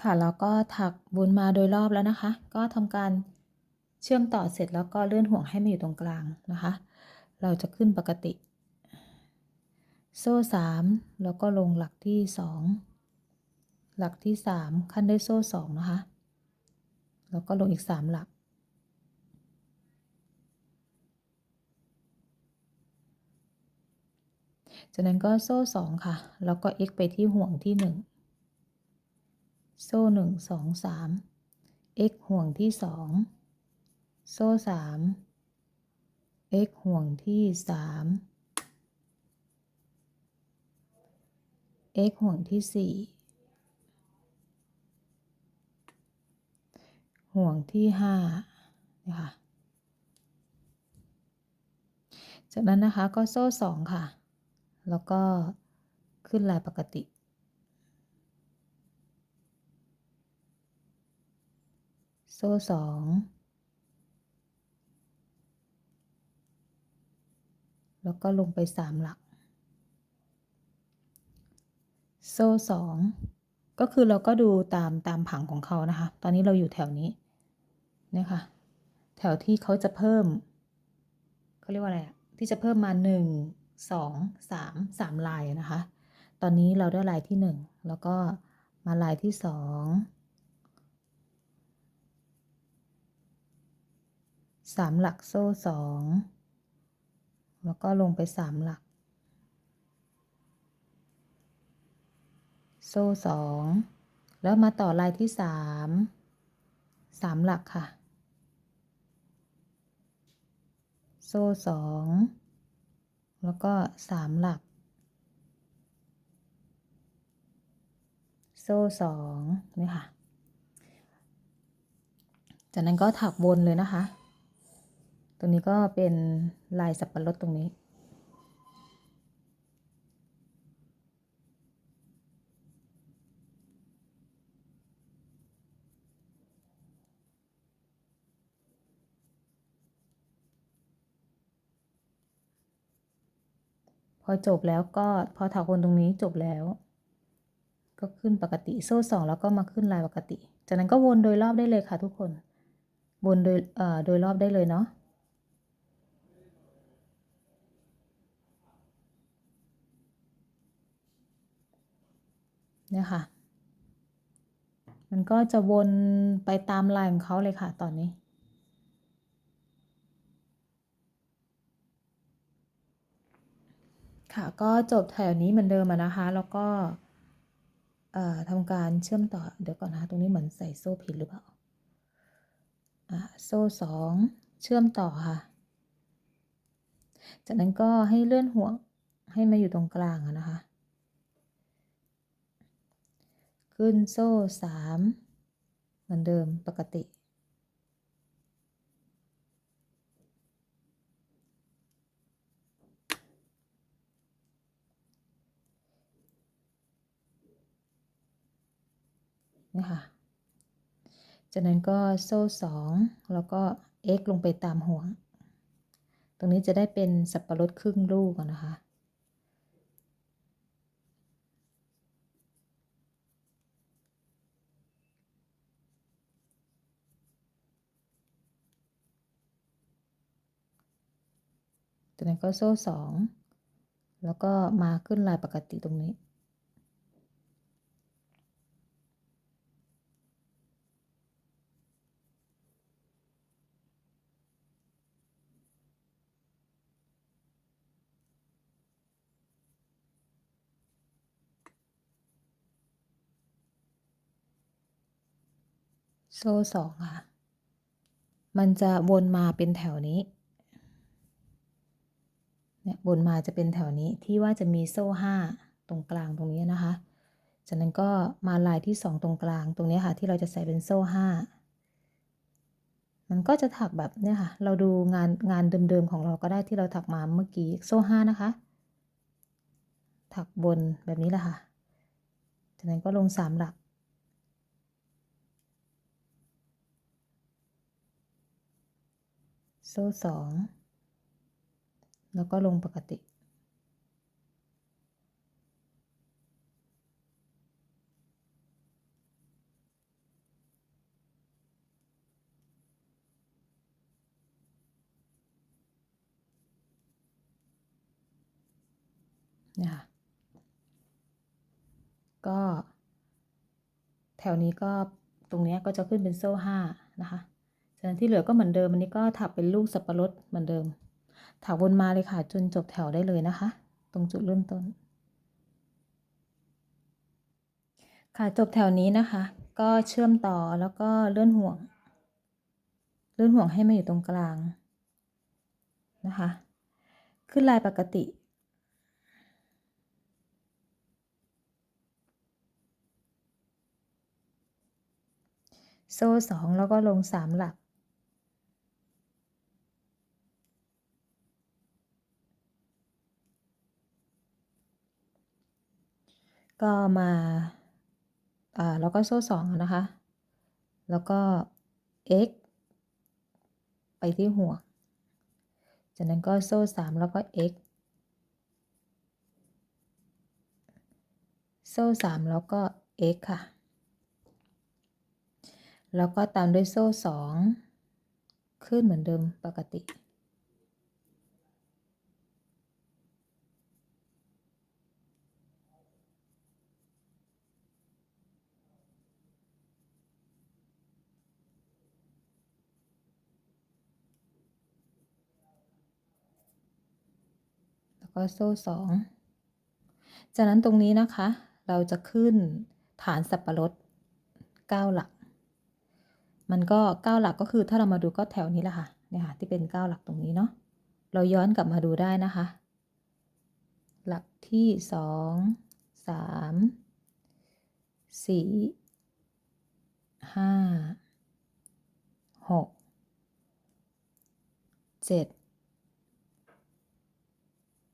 ค่ะแล้วก็ถักวนมาโดยรอบแล้วนะคะ ก็ทำการเชื่อมต่อเสร็จแล้วก็เลื่อนห่วงให้มาอยู่ตรงกลางนะคะ เราจะขึ้นปกติ โซ่สามแล้วก็ลงหลักที่สองหลักที่สามขั้นด้วยโซ่สองนะคะ แล้วก็ลงอีกสามหลัก จากนั้นก็โซ่สองค่ะ แล้วก็ x ไปที่ห่วงที่หนึ่ง โซ่หนึ่งสองสาม x ห่วงที่สองโซ่สาม x ห่วงที่สาม x ห่วงที่สี่ห่วงที่ห้านะคะจากนั้นนะคะก็โซ่สองค่ะ แล้วก็ขึ้นลายปกติ โซ่สองแล้วก็ลงไปสามหลัก โซ่สองก็คือเราก็ดูตามตามผังของเขานะคะ ตอนนี้เราอยู่แถวนี้เนี่ยค่ะ แถวที่เขาจะเพิ่มเขาเรียกว่าอะไรอะที่จะเพิ่มมาหนึ่งสองสามสามลายนะคะ ตอนนี้เราได้ลายที่หนึ่งแล้วก็มาลายที่สอง สามหลักโซ่สองแล้วก็ลงไปสามหลัก โซ่สองแล้วมาต่อลายที่สามสามหลักค่ะ โซ่สองแล้วก็สามหลัก โซ่สองนี่ค่ะ จากนั้นก็ถักวนเลยนะคะ ตรงนี้ก็เป็นลายสับปะรดตรงนี้พอจบแล้วก็พอถักวนตรงนี้จบแล้ว ก็ขึ้นปกติโซ่สองแล้วก็มาขึ้นลายปกติ จากนั้นก็วนโดยรอบได้เลยค่ะทุกคน วนโดยเอ่อโดยรอบได้เลยเนาะ เนี่ยค่ะ มันก็จะวนไปตามลายของเขาเลยค่ะตอนนี้ ค่ะก็จบแถวนี้เหมือนเดิมนะคะ แล้วก็เอ่อทำการเชื่อมต่อเดี๋ยวก่อนนะคะตรงนี้เหมือนใส่โซ่ผิดหรือเปล่าอ่าโซ่สองเชื่อมต่อค่ะ จากนั้นก็ให้เลื่อนห่วงให้มาอยู่ตรงกลางนะคะ ขึ้นโซ่สามเหมือนเดิมปกติ นี่ค่ะ จากนั้นก็โซ่สองแล้วก็ x ลงไปตามห่วง ตรงนี้จะได้เป็นสับปะรดครึ่งลูกอะนะคะ จากนั้นก็โซ่สองแล้วก็มาขึ้นลายปกติตรงนี้ โซ่สองค่ะ มันจะวนมาเป็นแถวนี้ เนี่ยวนมาจะเป็นแถวนี้ที่ว่าจะมีโซ่ห้าตรงกลางตรงนี้นะคะ จากนั้นก็มาลายที่สองตรงกลางตรงนี้ค่ะ ที่เราจะใส่เป็นโซ่ห้ามันก็จะถักแบบเนี่ยค่ะ เราดูงานงานเดิมๆของเราก็ได้ที่เราถักมาเมื่อกี้โซ่ห้านะคะ ถักบนแบบนี้แหละค่ะ จากนั้นก็ลงสามหลัก โซ่สอง แล้วก็ลงปกติ นะคะก็ แถวนี้ก็ตรงนี้ก็จะขึ้นเป็นโซ่ห้านะคะจากนั้นที่เหลือก็เหมือนเดิม อันนี้ก็ถักเป็นลูกสับปะรดเหมือนเดิม ถักวนมาเลยค่ะ จนจบแถวได้เลยนะคะ ตรงจุดเริ่มต้น ค่ะจบแถวนี้นะคะ ก็เชื่อมต่อแล้วก็เลื่อนห่วง เลื่อนห่วงให้มาอยู่ตรงกลางนะคะ ขึ้นลายปกติโซ่สองแล้วก็ลงสามหลัก ก็มาอ่าแล้วก็โซ่สองนะคะ แล้วก็ x ไปที่ห่วง จากนั้นก็โซ่สามแล้วก็ x โซ่สามแล้วก็ x ค่ะ แล้วก็ตามด้วยโซ่สองขึ้นเหมือนเดิมปกติ็โซ่สองจากนั้นตรงนี้นะคะ เราจะขึ้นฐานสับปะรดเก้าหลัก มันก็เก้าหลักก็คือถ้าเรามาดูก็แถวนี้แหละค่ะเนี่ยค่ะที่เป็นเก้าหลักตรงนี้เนาะเราย้อนกลับมาดูได้นะคะ หลักที่สองสาม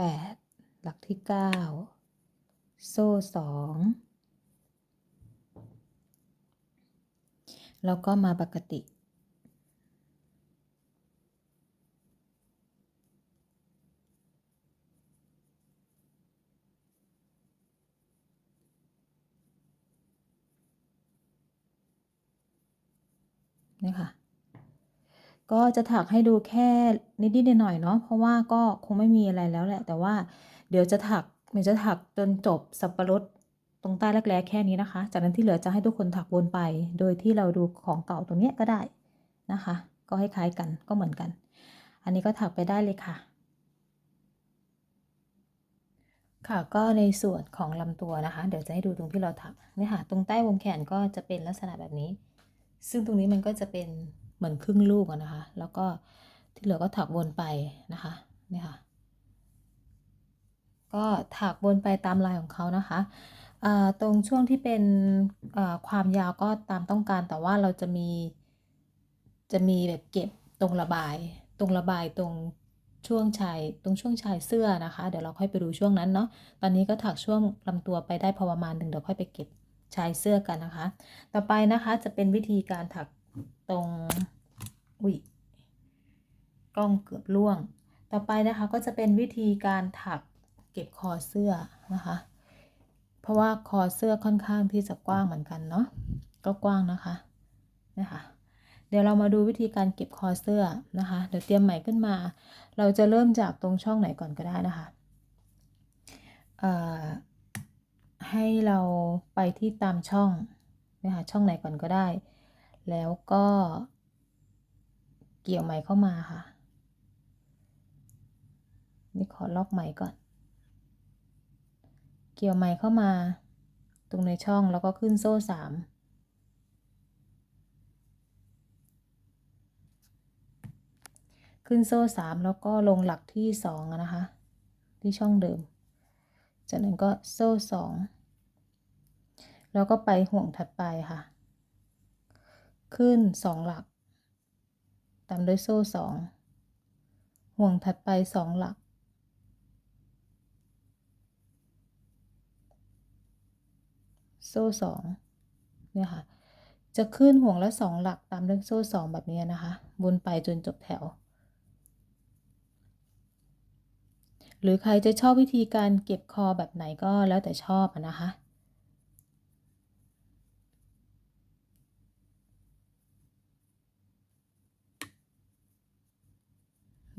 สี่ห้าหกเจ็ดแปดหลักที่เก้าโซ่สองแล้วก็มาปกติ นี่ค่ะ ก็จะถักให้ดูแค่นิดๆหน่อยๆเนาะเพราะว่าก็คงไม่มีอะไรแล้วแหละ แต่ว่าเดี๋ยวจะถักเดี๋ยวจะถักจนจบสับปะรดตรงใต้รักแแค่นี้นะคะ จากนั้นที่เหลือจะให้ทุกคนถักวนไป โดยที่เราดูของเก่าตรงเนี้ยก็ได้นะคะ ก็ให้คล้ายกันก็เหมือนกัน อันนี้ก็ถักไปได้เลยค่ะ ค่ะก็ในส่วนของลำตัวนะคะ เดี๋ยวจะให้ดูตรงที่เราถักเนี่ยค่ะตรงใต้วงแขนก็จะเป็นลักษณะแบบนี้ ซึ่งตรงนี้มันก็จะเป็น เหมือนครึ่งลูกนะคะ แล้วก็ที่เหลือก็ถักวนไปนะคะนี่ค่ะ ก็ถักวนไปตามลายของเขานะคะตรงช่วงที่เป็นความยาวก็ตามต้องการแต่ว่าเราจะมีจะมีแบบเก็บตรงระบาย ตรงระบายตรงช่วงชายตรงช่วงชายเสื้อนะคะ เดี๋ยวเราค่อยไปดูช่วงนั้นเนาะตอนนี้ก็ถักช่วงลำตัวไปได้พอประมาณหนึ่งเดี๋ยวค่อยไปเก็บชายเสื้อกันนะคะ ต่อไปนะคะจะเป็นวิธีการถัก ตรงอุ้ยกล้องเกือบล่วง ต่อไปนะคะก็จะเป็นวิธีการถักเก็บคอเสื้อนะคะ เพราะว่าคอเสื้อค่อนข้างที่จะกว้างเหมือนกันเนาะก็กว้างนะคะนะคะเดี๋ยวเรามาดูวิธีการเก็บคอเสื้อนะคะ เดี๋ยวเตรียมใหม่ขึ้นมา เราจะเริ่มจากตรงช่องไหนก่อนก็ได้นะคะให้เราไปที่ตามช่องนะคะช่องไหนก่อนก็ได้ แล้วก็เกี่ยวไหมเข้ามาค่ะ นี่ขอล็อกไหมก่อน เกี่ยวไหมเข้ามา ตรงในช่องแล้วก็ขึ้นโซ่สามขึ้นโซ่สามแล้วก็ลงหลักที่สองนะคะ ที่ช่องเดิม จากนั้นก็โซ่สองแล้วก็ไปห่วงถัดไปค่ะ ขึ้นสองหลัก ตามด้วยโซ่สองห่วงถัดไปสองหลัก โซ่สองเนี่ยค่ะ จะขึ้นห่วงละสองหลักตามด้วยโซ่สองแบบนี้นะคะวนไปจนจบแถว หรือใครจะชอบวิธีการเก็บคอแบบไหนก็แล้วแต่ชอบนะคะ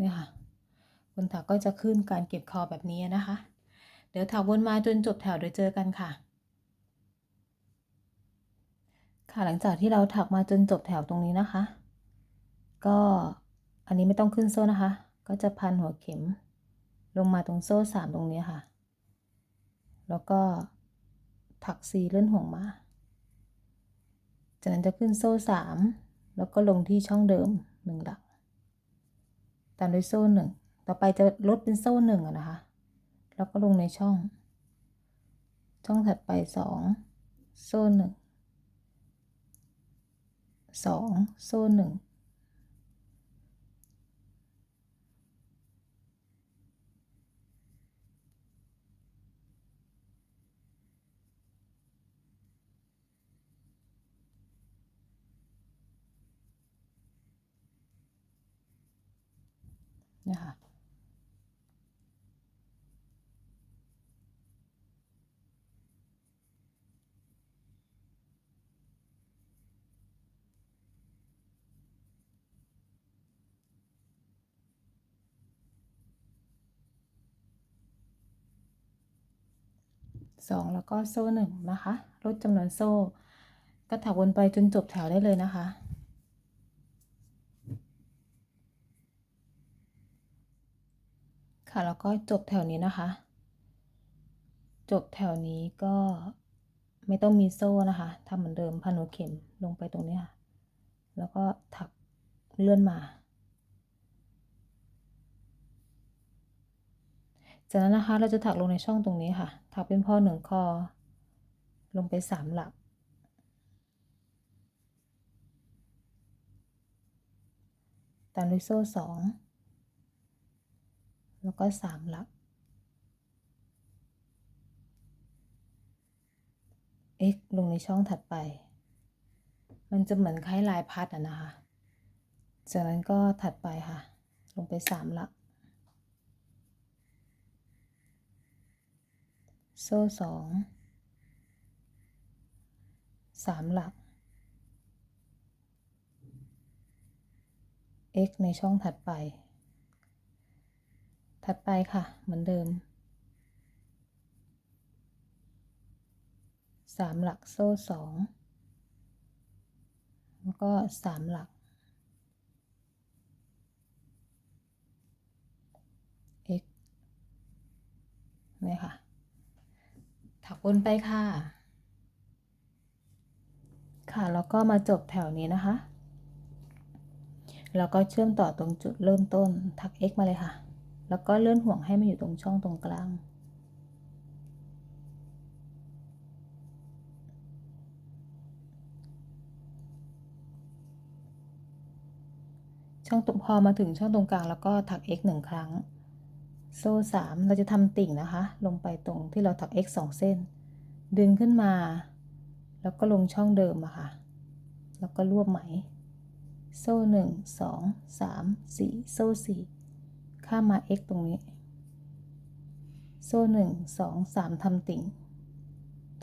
เนี่ยค่ะคนถักก็จะขึ้นการเก็บคอแบบนี้นะคะ เดี๋ยวถักวนมาจนจบแถวโดยเจอกันค่ะ ค่ะหลังจากที่เราถักมาจนจบแถวตรงนี้นะคะ ก็อันนี้ไม่ต้องขึ้นโซ่นะคะ ก็จะพันหัวเข็ม ลงมาตรงโซ่สามตรงนี้ค่ะ แล้วก็ถักซีเลื่อนห่วงมา จากนั้นจะขึ้นโซ่สามแล้วก็ลงที่ช่องเดิมหนึ่งหลัก ตามด้วยโซ่หนึ่งต่อไปจะลดเป็นโซ่หนึ่งอะนะคะ แล้วก็ลงในช่อง ช่องถัดไปสองโซ่หนึ่งสองโซ่หนึ่ง นะคะสองแล้วก็โซ่หนึ่งนะคะ ลดจำนวนโซ่ ก็ถักวนไปจนจบแถวได้เลยนะคะ ค่ะแล้วก็จบแถวนี้นะคะ จบแถวนี้ก็ไม่ต้องมีโซ่นะคะทำเหมือนเดิมพันหัวเข็มลงไปตรงนี้ค่ะแล้วก็ถักเลื่อนมาจากนั้นนะคะเราจะถักลงในช่องตรงนี้ค่ะ ถักเป็นพ่อหนึ่งคอ ลงไปสามหลัก ตามด้วยโซ่สอง แล้วก็สามหลัก x ลงในช่องถัดไป มันจะเหมือนคล้ายลายพัดอะนะคะ จากนั้นก็ถัดไปค่ะ ลงไปสามหลัก โซ่สองสามหลัก x ในช่องถัดไป ถัดไปค่ะ เหมือนเดิมสามหลักโซ่สองแล้วก็สามหลัก x นี่ค่ะ ถักวนไปค่ะ ค่ะ แล้วก็มาจบแถวนี้นะคะ แล้วก็เชื่อมต่อตรงจุดเริ่มต้น ถัก x มาเลยค่ะ แล้วก็เลื่อนห่วงให้มาอยู่ตรงช่องตรงกลาง ช่องตรงพอมาถึงช่องตรงกลางแล้วก็ถัก x หนึ่งครั้ง โซ่สามเราจะทำติ่งนะคะ ลงไปตรงที่เราถัก x สองเส้น ดึงขึ้นมา แล้วก็ลงช่องเดิมอะค่ะ แล้วก็รวบไหม โซ่หนึ่งสองสามสี่โซ่สี่ ข้ามมา x ตรงนี้ โซ่หนึ่งสองสามทำติ่ง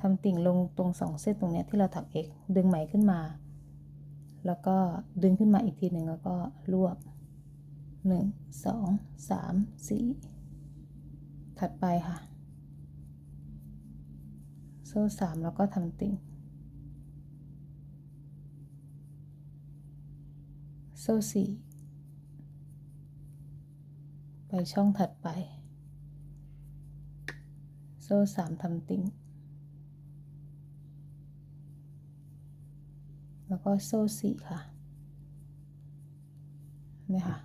ทำติ่งลงตรงสองเส้นตรงนี้ที่เราถัก x ดึงไหมขึ้นมา แล้วก็ดึงขึ้นมาอีกทีหนึ่งแล้วก็รวบหนึ่งสองสามสี่ถัดไปค่ะ โซ่สามแล้วก็ทำติ่ง โซ่สี่ ไปช่องถัดไป โซ่สามทำติ่งแล้วก็โซ่สี่ค่ะนี่ค่ะ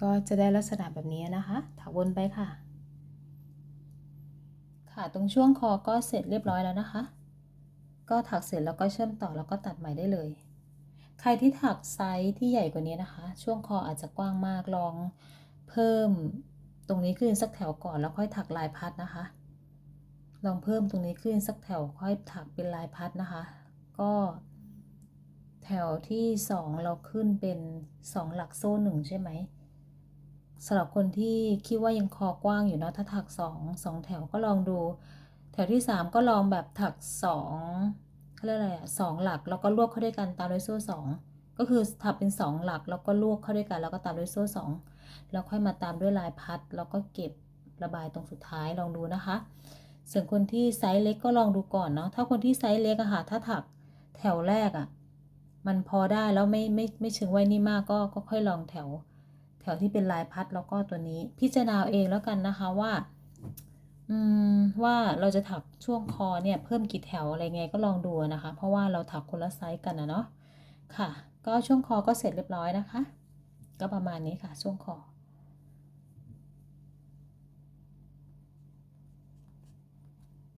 ก็จะได้ลักษณะแบบนี้นะคะถักวนไปค่ะ ค่ะตรงช่วงคอก็เสร็จเรียบร้อยแล้วนะคะ ก็ถักเสร็จแล้วก็เชื่อมต่อแล้วก็ตัดใหม่ได้เลย ครที่ถักไซส์ที่ใหญ่กว่านี้นะคะ ช่วงคออาจจะกว้างมากลองเพิ่มตรงนี้ขึ้นสักแถวก่อนแล้วค่อยถักลายพัดนะคะ ลองเพิ่มตรงนี้ขึ้นสักแถวค่อยถักเป็นลายพัดนะคะ ก็แถวที่สองเราขึ้นเป็นสองหลักโซ่หนึ่งใช่ไหมสำหรับคนที่คิดว่ายังคอกว้างอยู่เนาะถ้าถักสองสองแถวก็ลองดู แถวที่สามก็ลองแบบถักสอง เขาเรียกอะไรอะสองหลักแล้วก็ลวกเข้าด้วยกันตามด้วยโซ่สองก็คือถักเป็นสองหลักแล้วก็ลวกเข้าด้วยกันแล้วก็ตามด้วยโซ่สองแล้วค่อยมาตามด้วยลายพัด แล้วก็เก็บระบายตรงสุดท้ายลองดูนะคะ ส่วนคนที่ไซส์เล็กก็ลองดูก่อนเนาะถ้าคนที่ไซส์เล็กอะค่ะถ้าถักแถวแรกอะมันพอได้แล้วไม่ไม่ไม่เชิงไว้นี่มากก็ก็ค่อยลองแถว แถวที่เป็นลายพัดแล้วก็ตัวนี้พิจารณาเองแล้วกันนะคะว่า อืมว่าเราจะถักช่วงคอเนี่ยเพิ่มกี่แถวอะไรไงก็ลองดูนะคะ เพราะว่าเราถักคนละไซส์กันนะเนาะค่ะ ก็ช่วงคอก็เสร็จเรียบร้อยนะคะ ก็ประมาณนี้ค่ะช่วงคอ